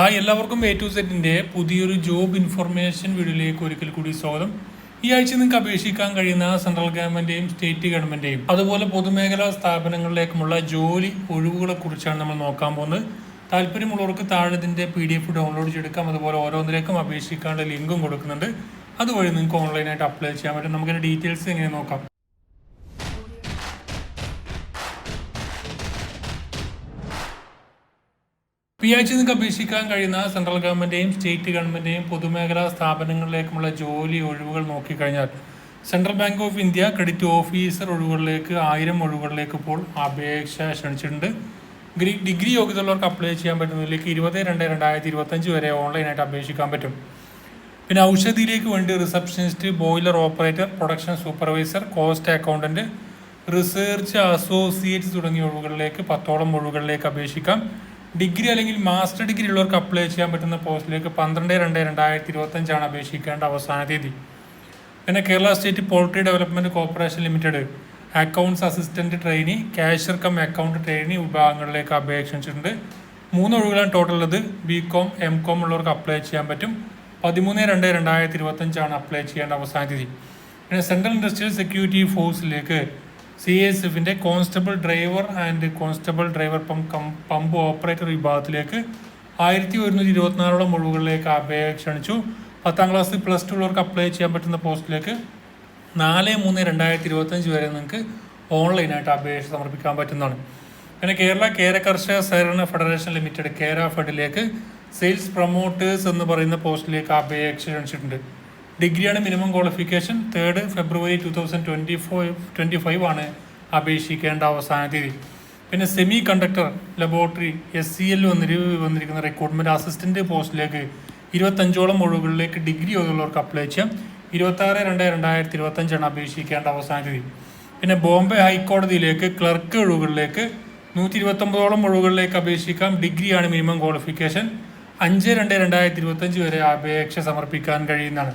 Hi എല്ലാവർക്കും A to സെറ്റിന്റെ പുതിയൊരു ജോബ് ഇൻഫർമേഷൻ വീഡിയോയിലേക്ക് ഒരിക്കൽ കൂടി സ്വാഗതം. ഈ ആഴ്ച നിങ്ങൾക്ക് അപേക്ഷിക്കാൻ കഴിയുന്ന സെൻട്രൽ ഗവൺമെന്റിന്റെയും സ്റ്റേറ്റ് ഗവൺമെന്റിന്റെയും അതുപോലെ പൊതുമേഖലാ സ്ഥാപനങ്ങളിലേക്കുമുള്ള ജോലി ഒഴിവുകളെ കുറിച്ചാണ് നമ്മൾ നോക്കാൻ പോകുന്നത്. താല്പര്യമുള്ളവർക്ക് താഴെ ഇതിന്റെ പി ഡി എഫ് ഡൗൺലോഡ് ചെയ്തെടുക്കാം. അതുപോലെ ഓരോന്നിലേക്കും അപേക്ഷിക്കാനുള്ള ലിങ്കും കൊടുക്കുന്നുണ്ട്. അതുവഴി നിങ്ങൾക്ക് ഓൺലൈനായിട്ട് അപ്ലൈ ചെയ്യാൻ പറ്റും. നമുക്കതിന്റെ ഡീറ്റെയിൽസ് എങ്ങനെ നോക്കാം? പി എച്ച് നിങ്ങൾക്ക് അപേക്ഷിക്കാൻ കഴിയുന്ന സെൻട്രൽ ഗവൺമെന്റിന്റെയും സ്റ്റേറ്റ് ഗവൺമെന്റിന്റെയും പൊതുമേഖലാ സ്ഥാപനങ്ങളിലേക്കുമുള്ള ജോലി ഒഴിവുകൾ നോക്കിക്കഴിഞ്ഞാൽ central bank of India credit officer ഒഴിവുകളിലേക്ക് ആയിരം ഒഴിവുകളിലേക്ക് ഇപ്പോൾ അപേക്ഷ ക്ഷണിച്ചിട്ടുണ്ട്. ഡിഗ്രി യോഗ്യത യോഗ്യതയുള്ളവർക്ക് അപ്ലൈ ചെയ്യാൻ പറ്റുന്നതിലേക്ക് ഇരുപത് രണ്ട് രണ്ടായിരത്തി ഇരുപത്തഞ്ച് വരെ ഓൺലൈനായിട്ട് അപേക്ഷിക്കാൻ പറ്റും. പിന്നെ ഔഷധിയിലേക്ക് വേണ്ടി receptionist boiler operator production supervisor cost accountant research associates തുടങ്ങിയ ഒഴിവുകളിലേക്ക് പത്തോളം ഒഴിവുകളിലേക്ക് അപേക്ഷിക്കാം. ഡിഗ്രി അല്ലെങ്കിൽ മാസ്റ്റർ ഡിഗ്രി ഉള്ളവർക്ക് അപ്ലൈ ചെയ്യാൻ പറ്റുന്ന പോസ്റ്റിലേക്ക് പന്ത്രണ്ട് രണ്ട് രണ്ടായിരത്തി ഇരുപത്തഞ്ചാണ് അപേക്ഷിക്കേണ്ട അവസാന തീയതി. പിന്നെ Kerala state poultry development corporation limited accounts assistant trainee cashier cum account trainee വിഭാഗങ്ങളിലേക്ക് അപേക്ഷിച്ചിട്ടുണ്ട്. മൂന്ന് ഒഴിവുകളാണ് ടോട്ടൽ ഉള്ളത്. ബി കോം എം കോം ഉള്ളവർക്ക് അപ്ലൈ ചെയ്യാൻ പറ്റും. പതിമൂന്ന് രണ്ട് രണ്ടായിരത്തി ഇരുപത്തഞ്ചാണ് അപ്ലൈ ചെയ്യേണ്ട അവസാന തീയതി. പിന്നെ സെൻട്രൽ ഇൻഡസ്ട്രിയൽ സെക്യൂരിറ്റി ഫോഴ്സിലേക്ക് സി എസ് എഫിന്റെ constable driver and constable driver pump pump operator വിഭാഗത്തിലേക്ക് ആയിരത്തി ഒരുന്നൂറ്റി ഇരുപത്തിനാലോളം ഒഴിവുകളിലേക്ക് അപേക്ഷ ക്ഷണിച്ചു പത്താം ക്ലാസ് പ്ലസ് ടു ഉള്ളവർക്ക് അപ്ലൈ ചെയ്യാൻ പറ്റുന്ന പോസ്റ്റിലേക്ക് നാല് മൂന്ന് രണ്ടായിരത്തി ഇരുപത്തഞ്ച് വരെ നിങ്ങൾക്ക് ഓൺലൈനായിട്ട് അപേക്ഷ സമർപ്പിക്കാൻ പറ്റുന്നതാണ്. പിന്നെ കേരള കേര കർഷക സഹകരണ ഫെഡറേഷൻ ലിമിറ്റഡ് കേര ഫെഡിലേക്ക് സെയിൽസ് പ്രൊമോട്ടേഴ്സ് എന്ന് പറയുന്ന പോസ്റ്റിലേക്ക് അപേക്ഷ ക്ഷണിച്ചിട്ടുണ്ട്. ഡിഗ്രിയാണ് minimum qualification. Third February two thousand twenty four twenty five ആണ് അപേക്ഷിക്കേണ്ട അവസാന തീയതി. പിന്നെ semiconductor laboratory S C L വന്നിരി വന്നിരിക്കുന്ന റിക്രൂട്ട്മെന്റ് അസിസ്റ്റന്റ് പോസ്റ്റിലേക്ക് ഇരുപത്തഞ്ചോളം ഒഴിവുകളിലേക്ക് ഡിഗ്രി ഉള്ളവർക്ക് അപ്ലൈ ചെയ്യാം. ഇരുപത്താറ് രണ്ട് രണ്ടായിരത്തി ഇരുപത്തഞ്ചാണ് അപേക്ഷിക്കേണ്ട അവസാന തീയതി. പിന്നെ ബോംബെ ഹൈക്കോടതിയിലേക്ക് ക്ലർക്ക് ഒഴിവുകളിലേക്ക് നൂറ്റി ഇരുപത്തൊമ്പതോളം ഒഴിവുകളിലേക്ക് അപേക്ഷിക്കാം. ഡിഗ്രിയാണ് മിനിമം ക്വാളിഫിക്കേഷൻ. അഞ്ച് രണ്ട് രണ്ടായിരത്തി ഇരുപത്തഞ്ച് വരെ അപേക്ഷ സമർപ്പിക്കാൻ കഴിയുന്നതാണ്.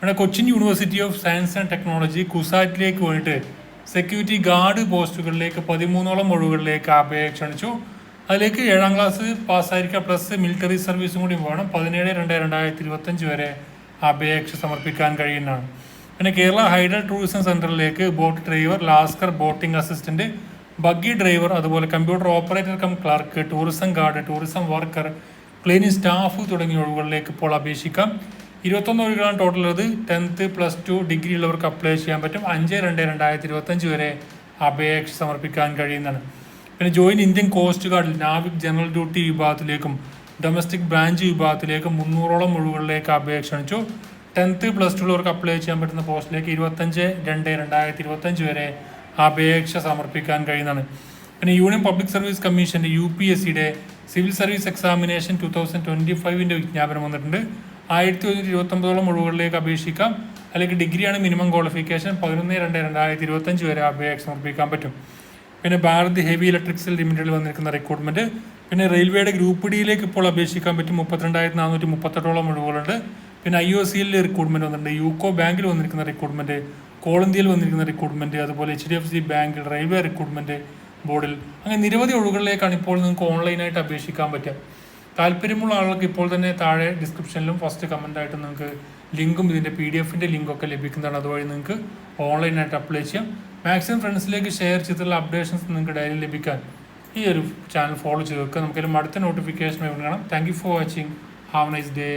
പിന്നെ Cochin university of science and technology കുസാറ്റിലേക്ക് വേണ്ടിയിട്ട് സെക്യൂരിറ്റി ഗാർഡ് പോസ്റ്റുകളിലേക്ക് പതിമൂന്നോളം ഒഴിവുകളിലേക്ക് അപേക്ഷ ക്ഷണിച്ചു. അതിലേക്ക് ഏഴാം ക്ലാസ് പാസ്സായിരിക്കുക പ്ലസ് മിലിറ്ററി സർവീസും കൂടി വേണം പതിനേഴ് രണ്ട് രണ്ടായിരത്തി ഇരുപത്തഞ്ച് വരെ അപേക്ഷ സമർപ്പിക്കാൻ കഴിയുന്നതാണ്. പിന്നെ കേരള ഹൈഡൽ ടൂറിസം സെന്ററിലേക്ക് boat driver lascar boating assistant buggy driver അതുപോലെ computer operator cum clerk tourism guard tourism worker cleaning staff തുടങ്ങിയ ഒഴിവുകളിലേക്ക് ഇപ്പോൾ അപേക്ഷിക്കാം. ഇരുപത്തൊന്ന് ഒഴിവുകളാണ് ടോട്ടൽ ഉള്ളത്. ടെൻത്ത് പ്ലസ് ടു ഡിഗ്രി ഉള്ളവർക്ക് അപ്ലൈ ചെയ്യാൻ പറ്റും. അഞ്ച് രണ്ട് രണ്ടായിരത്തി ഇരുപത്തഞ്ച് വരെ അപേക്ഷ സമർപ്പിക്കാൻ കഴിയുന്നതാണ്. പിന്നെ ജോയിൻ ഇന്ത്യൻ കോസ്റ്റ് ഗാർഡിൽ നാവിക് ജനറൽ ഡ്യൂട്ടി വിഭാഗത്തിലേക്കും ഡൊമസ്റ്റിക് ബ്രാഞ്ച് വിഭാഗത്തിലേക്കും മുന്നൂറോളം ഒഴിവുകളിലേക്ക് അപേക്ഷ ക്ഷണിച്ചു. ടെൻത്ത് പ്ലസ് ടു ഉള്ളവർക്ക് അപ്ലൈ ചെയ്യാൻ പറ്റുന്ന പോസ്റ്റിലേക്ക് ഇരുപത്തഞ്ച് രണ്ട് രണ്ടായിരത്തി ഇരുപത്തഞ്ച് വരെ അപേക്ഷ സമർപ്പിക്കാൻ കഴിയുന്നതാണ്. പിന്നെ യൂണിയൻ പബ്ലിക് സർവീസ് കമ്മീഷന്റെ യു പി എസ് സിയുടെ civil service examination two thousand twenty ഫൈവിന്റെ വിജ്ഞാപനം വന്നിട്ടുണ്ട്. ആയിരത്തി ഒരുന്നൂറ്റി ഇരുപത്തൊമ്പതോളം ഒഴിവുകളിലേക്ക് അപേക്ഷിക്കാം. അല്ലെങ്കിൽ ഡിഗ്രിയാണ് മിനിമം ക്വാളിഫിക്കേഷൻ. പതിനൊന്ന് രണ്ട് രണ്ടായിരത്തി ഇരുപത്തഞ്ച് വരെ അപേക്ഷ സമർപ്പിക്കാൻ പറ്റും. പിന്നെ ഭാരത് ഹെവി ഇലക്ട്രിക്സിൽ ലിമിറ്റഡിൽ വന്നിരിക്കുന്ന റിക്രൂട്ട്മെന്റ് പിന്നെ റെയിൽവേയുടെ ഗ്രൂപ്പ് ഡിയിലേക്ക് ഇപ്പോൾ അപേക്ഷിക്കാൻ പറ്റും മുപ്പത്തിരണ്ടായിരത്തി നാനൂറ്റി മുപ്പത്തെട്ടോളം ഒഴിവുകളുണ്ട്. പിന്നെ ഐ ഒ സിയിൽ റിക്രൂട്ട്മെന്റ് വന്നിട്ടുണ്ട്. യൂക്കോ ബാങ്കിൽ വന്നിരിക്കുന്ന റിക്രൂട്ട്മെന്റ് കോൾ ഇന്ത്യയിൽ വന്നിരിക്കുന്ന റിക്രൂട്ട്മെന്റ് അതുപോലെ എച്ച് ഡി എഫ് സി ബാങ്കിൽ റെയിൽവേ റിക്രൂട്ട്മെന്റ് ബോർഡിൽ അങ്ങനെ നിരവധി ഒഴിവുകളിലേക്കാണ് ഇപ്പോൾ നിങ്ങൾക്ക് ഓൺലൈനായിട്ട് അപേക്ഷിക്കാൻ പറ്റുക. താല്പര്യമുള്ള ആളുകൾക്ക് ഇപ്പോൾ തന്നെ താഴെ ഡിസ്ക്രിപ്ഷനിലും ഫസ്റ്റ് കമന്റ് ആയിട്ട് നിങ്ങൾക്ക് ലിങ്കും ഇതിന്റെ പി ഡി എഫിന്റെ ലിങ്കൊക്കെ ലഭിക്കുന്നതാണ്. അതുവഴി നിങ്ങൾക്ക് ഓൺലൈനായിട്ട് അപ്ലൈ ചെയ്യാം. മാക്സിമം ഫ്രണ്ട്സിലേക്ക് ഷെയർ ചെയ്തിട്ടുള്ള അപ്ഡേഷൻസ് നിങ്ങൾക്ക് ഡയറി ലഭിക്കാൻ ഈ ഒരു ചാനൽ ഫോളോ ചെയ്ത് വെക്കുക. നമുക്കൊരു അടുത്ത നോട്ടിഫിക്കേഷൻ കാണാം. Thank you for watching have nice day